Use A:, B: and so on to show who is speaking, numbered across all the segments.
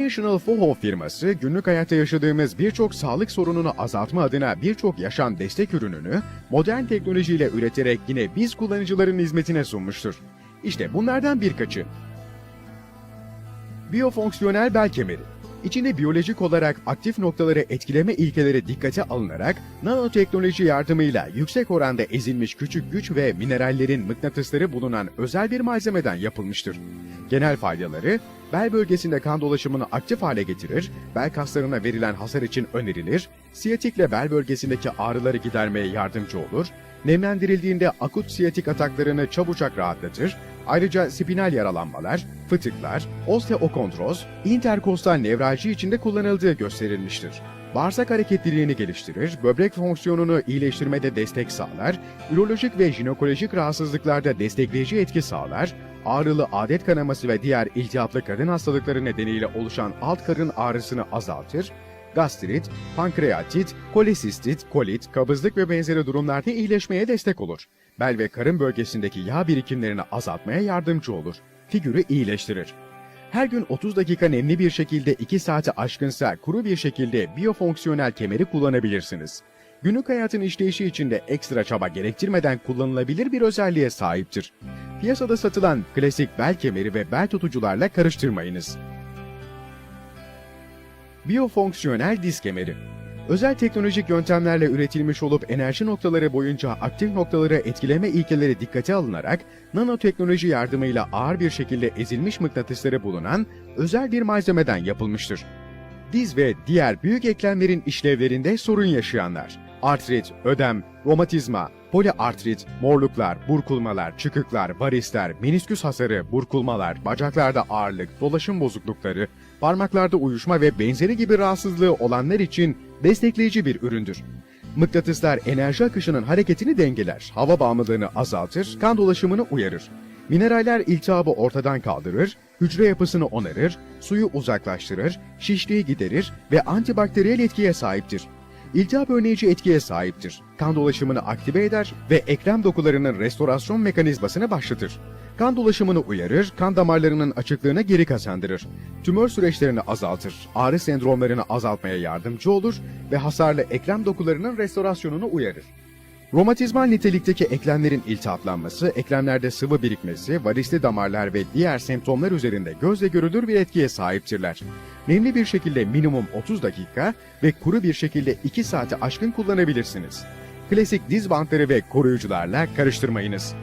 A: National Foho firması günlük hayatta yaşadığımız birçok sağlık sorununu azaltma adına birçok yaşam destek ürününü modern teknolojiyle üreterek yine biz kullanıcıların hizmetine sunmuştur. İşte bunlardan birkaçı. Biyofonksiyonel bel kemeri. İçinde biyolojik olarak aktif noktaları etkileme ilkeleri dikkate alınarak nanoteknoloji yardımıyla yüksek oranda ezilmiş küçük güç ve minerallerin mıknatısları bulunan özel bir malzemeden yapılmıştır. Genel faydaları, bel bölgesinde kan dolaşımını aktif hale getirir, bel kaslarına verilen hasar için önerilir, siyatikle bel bögesindeki ağrıları gidermeye yardımcı olur, nemlendirildiğinde akut siyatik ataklarını çabucak rahatlatır, ayrıca spinal yaralanmalar, fıtıklar, osteokondroz, interkostal nevralji içinde kullanıldığı gösterilmiştir. Bağırsak hareketliliğini geliştirir, böbrek fonksiyonunu iyileştirmede destek sağlar, ürolojik ve jinekolojik rahatsızlıklarda destekleyici etki sağlar, ağrılı adet kanaması ve diğer iltihaplı kadın hastalıkları nedeniyle oluşan alt karın ağrısını azaltır, gastrit, pankreatit, kolesistit, kolit, kabızlık ve benzeri durumlarda iyileşmeye destek olur. Bel ve karın bölgesindeki yağ birikimlerini azaltmaya yardımcı olur. Figürü iyileştirir. Her gün 30 dakika nemli bir şekilde 2 saati aşkınsa kuru bir şekilde biyofonksiyonel kemeri kullanabilirsiniz. Günlük hayatın işleyişi içinde ekstra çaba gerektirmeden kullanılabilir bir özelliğe sahiptir. Piyasada satılan klasik bel kemeri ve bel tutucularla karıştırmayınız. Biyofonksiyonel diz kemeri Özel teknolojik yöntemlerle üretilmiş olup enerji noktaları boyunca aktif noktaları etkileme ilkeleri dikkate alınarak nanoteknoloji yardımıyla ağır bir şekilde ezilmiş mıknatısları bulunan özel bir malzemeden yapılmıştır. Diz ve diğer büyük eklemlerin işlevlerinde sorun yaşayanlar, artrit, ödem, romatizma, poliartrit, morluklar, burkulmalar, çıkıklar, varisler, menisküs hasarı, burkulmalar, bacaklarda ağırlık, dolaşım bozuklukları, parmaklarda uyuşma ve benzeri gibi rahatsızlığı olanlar için destekleyici bir üründür. Mıknatıslar enerji akışının hareketini dengeler, hava bağımlılığını azaltır, kan dolaşımını uyarır. Mineraller iltihabı ortadan kaldırır, hücre yapısını onarır, suyu uzaklaştırır, şişliği giderir ve antibakteriyel etkiye sahiptir. İltihap önleyici etkiye sahiptir. Kan dolaşımını aktive eder ve eklem dokularının restorasyon mekanizmasını başlatır. Kan dolaşımını uyarır, kan damarlarının açıklığına geri kazandırır. Tümör süreçlerini azaltır, ağrı sendromlarını azaltmaya yardımcı olur ve hasarlı eklem dokularının restorasyonunu uyarır. Romatizmal nitelikteki eklemlerin iltihaplanması, eklemlerde sıvı birikmesi, varisli damarlar ve diğer semptomlar üzerinde gözle görülür bir etkiye sahiptirler. Nemli bir şekilde minimum 30 dakika ve kuru bir şekilde 2 saati aşkın kullanabilirsiniz. Klasik diz bantları ve koruyucularla karıştırmayınız.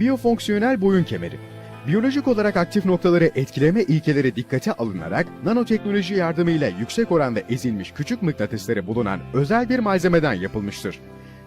A: Biyofonksiyonel boyun kemeri Biyolojik olarak aktif noktaları etkileme ilkeleri dikkate alınarak nanoteknoloji yardımıyla yüksek oranda ezilmiş küçük mıknatısları bulunan özel bir malzemeden yapılmıştır.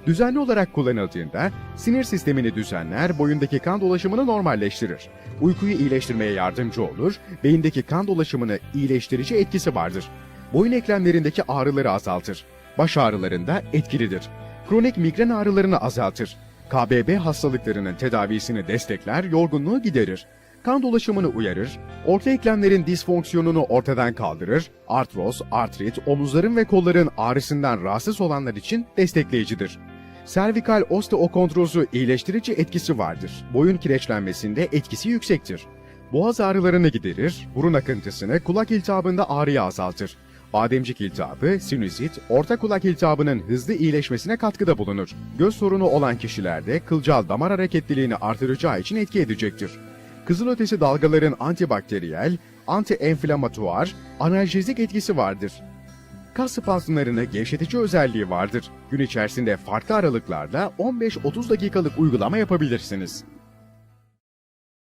A: Düzenli olarak kullanıldığında sinir sistemini düzenler, boyundaki kan dolaşımını normalleştirir. Uykuyu iyileştirmeye yardımcı olur, beyindeki kan dolaşımını iyileştirici etkisi vardır. Boyun eklemlerindeki ağrıları azaltır. Baş ağrılarında etkilidir. Kronik migren ağrılarını azaltır. KBB hastalıklarının tedavisini destekler, yorgunluğu giderir. Kan dolaşımını uyarır, orta eklemlerin disfonksiyonunu ortadan kaldırır, artroz, artrit, omuzların ve kolların ağrısından rahatsız olanlar için destekleyicidir. Servikal osteokondrozu iyileştirici etkisi vardır. Boyun kireçlenmesinde etkisi yüksektir. Boğaz ağrılarını giderir, burun akıntısını, kulak iltihabında ağrıyı azaltır. Bademcik iltihabı, sinüzit, orta kulak iltihabının hızlı iyileşmesine katkıda bulunur. Göz sorunu olan kişilerde kılcal damar hareketliliğini artıracağı için etki edecektir. Kızılötesi dalgaların antibakteriyel, anti-enflamatuar, analjezik etkisi vardır. Kas spazmlarını gevşetici özelliği vardır. Gün içerisinde farklı aralıklarla 15-30 dakikalık uygulama yapabilirsiniz.